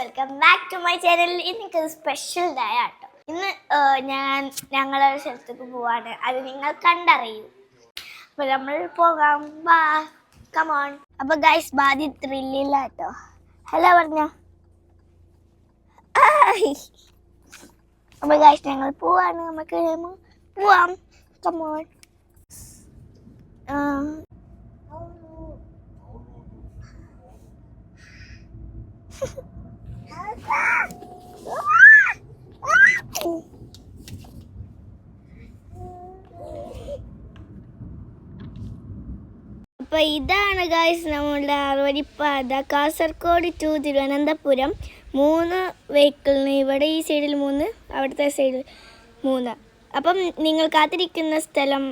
Welcome back to my channel ഇന്നൊക്കെ special day ആട്ടോ. ഇന്ന് ഞാൻ ഞങ്ങളൊരു സ്ഥലത്തേക്ക് പോവാണ്. അത് നിങ്ങൾ കണ്ടറിയൂ. അപ്പൊ നമ്മൾ പോകാം. ബാ കമോൺ അപ്പൊ ഗായ്സ് ബാധി ത്രില്ലില്ലാട്ടോ ഹലോ പറഞ്ഞോ. അപ്പൊ ഗായ്സ് ഞങ്ങൾ പോവാണ്. നമുക്ക് പോവാം. കമോൺ അപ്പൊ ഇതാണ് ഗായ്സ് നമ്മളുടെ ആറുവരിപ്പാത കാസർഗോഡ് ടു തിരുവനന്തപുരം. മൂന്ന് വെഹിക്കിളിന് ഇവിടെ ഈ സൈഡിൽ മൂന്ന് അവിടുത്തെ സൈഡിൽ മൂന്ന്. അപ്പം നിങ്ങൾ കാത്തിരിക്കുന്ന സ്ഥലം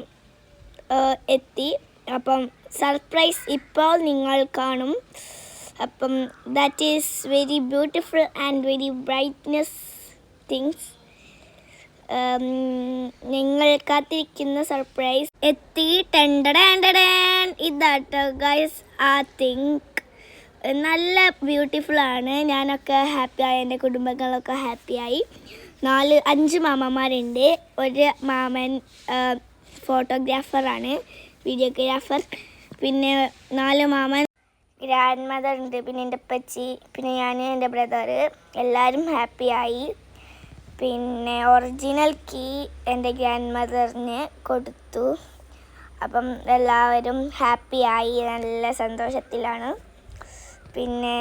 എത്തി. അപ്പം സർപ്രൈസ് ഇപ്പോൾ നിങ്ങൾ കാണും. അപ്പം that is very beautiful and very brightness things നിങ്ങൾ കാത്തിരിക്കുന്ന സർപ്രൈസ് എത്തി. ടെൻഡഡാൻഡഡാൻ ഇതാട്ടോ ഗൈസ് ആ തിങ്ക് നല്ല ബ്യൂട്ടിഫുൾ ആണ്. ഞാനൊക്കെ ഹാപ്പി ആയി. എന്റെ കുടുംബങ്ങളൊക്കെ ഹാപ്പി ആയി. നാല് അഞ്ച് മാമന്മാരുണ്ട് ഒരു മാമൻ ഫോട്ടോഗ്രാഫറാണ് വീഡിയോഗ്രാഫർ പിന്നെ നാല് മാമൻ. ഗ്രാൻഡ് മദർ ഉണ്ട്. പിന്നെ എന്റെ പച്ചി പിന്നെ ഞാൻ എന്റെ ബ്രദർ എല്ലാവരും ഹാപ്പിയായി പിന്നെ ഒറിജിനൽ കീ എന്റെ ഗ്രാൻഡ് മദറിന് കൊടുത്തു. അപ്പം എല്ലാവരും ഹാപ്പി ആയി നല്ല സന്തോഷത്തിലാണ്. പിന്നെ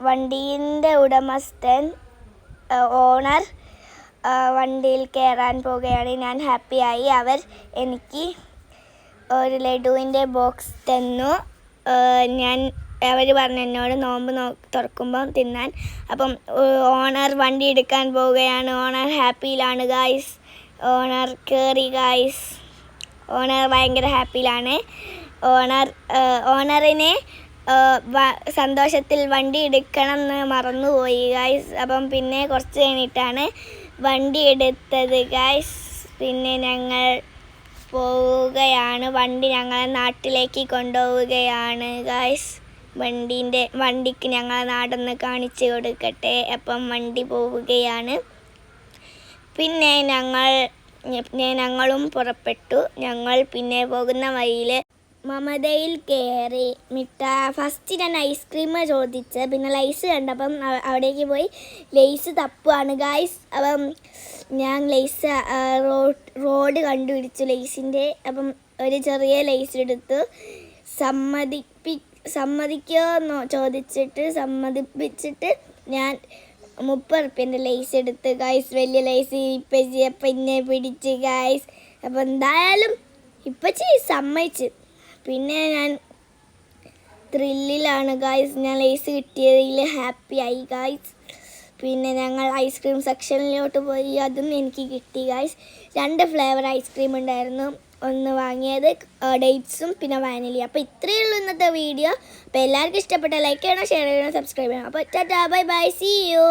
വണ്ടീന്റെ ഉടമസ്ഥൻ ഓണർ വണ്ടിയിൽ കയറാൻ പോവുകയാണ്. ഞാൻ ഹാപ്പി ആയി. അവർ എനിക്ക് ഒരു ലഡുവിന്റെ ബോക്സ് തന്നു. ഞാൻ അവർ പറഞ്ഞു എന്നോട് നോമ്പ് നോ തുറക്കുമ്പം തിന്നാൻ. അപ്പം ഓണർ വണ്ടി എടുക്കാൻ പോവുകയാണ്. ഓണർ ഹാപ്പിയിലാണ് ഗായ്സ് ഓണർ കയറി ഗായ്സ് ഓണർ ഭയങ്കര ഹാപ്പിയിലാണ്. ഓണർ ഓണറിനെ സന്തോഷത്തിൽ വണ്ടി എടുക്കണം എന്ന് മറന്നുപോയി ഗായ്സ് അപ്പം പിന്നെ കുറച്ച് കഴിഞ്ഞിട്ടാണ് വണ്ടി എടുത്തത് ഗായ്സ് പിന്നെ ഞങ്ങൾ പോവുകയാണ്. വണ്ടി ഞങ്ങളെ നാട്ടിലേക്ക് കൊണ്ടുപോവുകയാണ് ഗായ്സ് വണ്ടീന്റെ വണ്ടിക്ക് ഞങ്ങളെ നാടൊന്ന് കാണിച്ചു കൊടുക്കട്ടെ. അപ്പം വണ്ടി പോവുകയാണ്. പിന്നെ ഞങ്ങൾ ഞങ്ങളും പുറപ്പെട്ടു. ഞങ്ങൾ പിന്നെ പോകുന്ന വഴിയിൽ മമതയിൽ കയറി മിട്ട ഫസ്റ്റ് ഞാൻ ഐസ്ക്രീം ചോദിച്ച്. പിന്നെ ലൈസ് കണ്ടപ്പം അവ- അവിടേക്ക് പോയി ലൈസ് തപ്പുവാണ്. ഗായ്സ് അപ്പം ഞാൻ ലൈസ് റോഡ് റോഡ് കണ്ടുപിടിച്ചു ലൈസിന്റെ. അപ്പം ഒരു ചെറിയ ലൈസ് എടുത്തു. സമ്മതിപ്പി സമ്മതിക്കോ എന്ന് ചോദിച്ചിട്ട് സമ്മതിപ്പിച്ചിട്ട് ഞാൻ മുപ്പത് റുപ്യന്റെ ലേസ് എടുത്ത് ഗായ്സ് വലിയ ലേസ് ഇപ്പച്ചി പിന്നെ പിടിച്ച് ഗായ്സ് അപ്പോൾ എന്തായാലും ഇപ്പച്ചി സമ്മതിച്ച്. പിന്നെ ഞാൻ ത്രില്ലിലാണ് ഗായ്സ് ഞാൻ ലൈസ് കിട്ടിയതിൽ ഹാപ്പി ആയി ഗായ്സ് പിന്നെ ഞങ്ങൾ ഐസ്ക്രീം സെക്ഷനിലോട്ട് പോയി. അതും എനിക്ക് കിട്ടി ഗായ്സ് രണ്ട് ഫ്ലേവർ ഐസ്ക്രീം ഉണ്ടായിരുന്നു. ഒന്ന് വാങ്ങിയത് ഡേറ്റ്സും പിന്നെ വാനിലി അപ്പോൾ ഇത്രയേ ഉള്ളൂ ഇന്നത്തെ വീഡിയോ അപ്പോൾ എല്ലാവർക്കും ഇഷ്ടപ്പെട്ട ലൈക്ക് ചെയ്യണം ഷെയർ ചെയ്യണം സബ്സ്ക്രൈബ് ചെയ്യണം. അപ്പോൾ tata bye bye see you